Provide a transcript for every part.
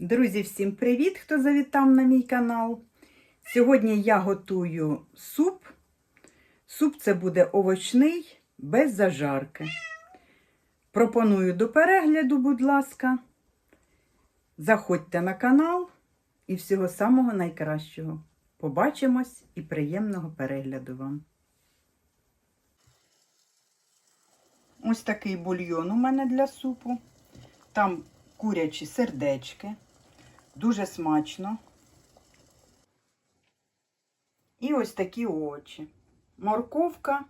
Друзі, всім привіт, хто завітав на мій канал. Сьогодні я готую суп. Суп це буде овочний, без зажарки. Пропоную до перегляду, будь ласка. Заходьте на канал і всього самого найкращого. Побачимось і приємного перегляду вам. Ось такий бульйон у мене для супу. Там курячі сердечки. Дуже смачно. І ось такі овочі. Морковка,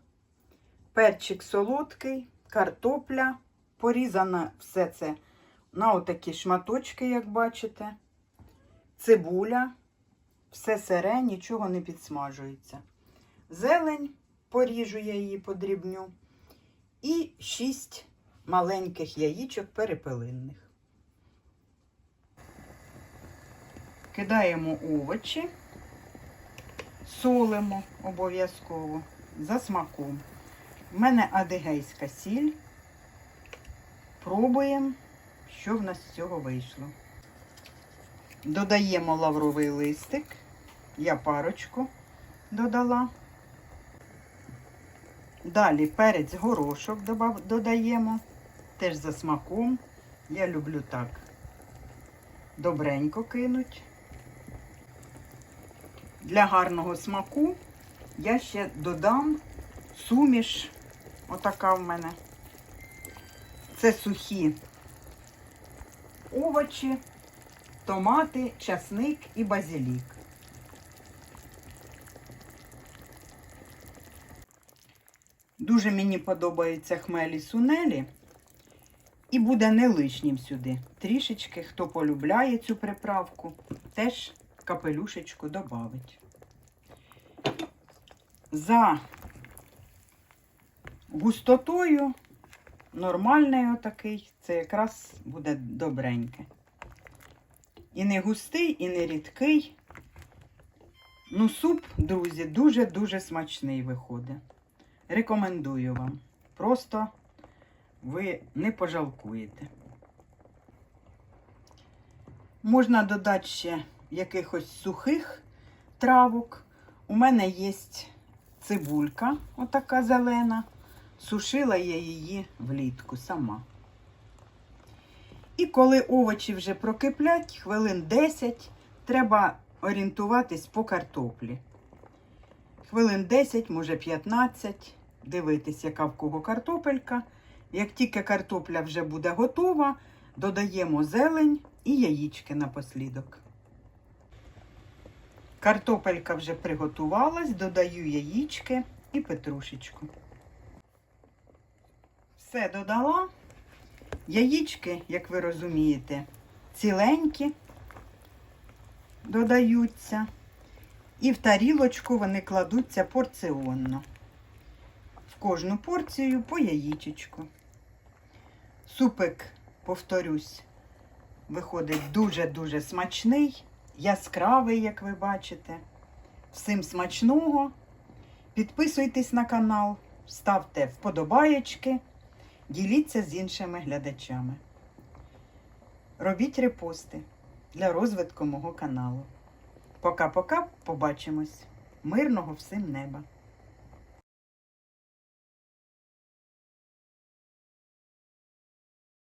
перчик солодкий, картопля. Порізано все це на отакі шматочки, як бачите. Цибуля, все сире, нічого не підсмажується. Зелень, поріжу я її подрібню. І 6 маленьких яєчок перепелинних. Кидаємо овочі, солимо обов'язково за смаком. У мене адигейська сіль. Пробуємо, що в нас з цього вийшло. Додаємо лавровий листик. Я парочку додала. Далі перець горошок додаємо. Теж за смаком. Я люблю так добренько кинуть. Для гарного смаку я ще додам суміш. Отака в мене. Це сухі овочі, томати, часник і базилік. Дуже мені подобаються хмелі сунелі. І буде не лишнім сюди. Трішечки, хто полюбляє цю приправку, теж капелюшечку додавить. За густотою нормальний отакий, це якраз буде добреньке. І не густий, і не рідкий. Ну, суп, друзі, дуже-дуже смачний виходить. Рекомендую вам. Просто ви не пожалкуєте. Можна додати ще якихось сухих травок. У мене є цибулька, отака зелена. Сушила я її влітку сама. І коли овочі вже прокиплять, хвилин 10, треба орієнтуватись по картоплі. Хвилин 10, може 15, дивитись, яка в кого картопелька. Як тільки картопля вже буде готова, додаємо зелень і яєчки напослідок. Картопелька вже приготувалась, додаю яєчки і петрушечку. Все додала. Яєчки, як ви розумієте, ціленькі додаються. І в тарілочку вони кладуться порціонно. В кожну порцію по яєчечку. Супик, повторюсь, виходить дуже-дуже смачний, яскравий, як ви бачите. Всім смачного. Підписуйтесь на канал, ставте вподобаєчки, діліться з іншими глядачами. Робіть репости для розвитку мого каналу. Пока-пока, побачимось. Мирного всім неба!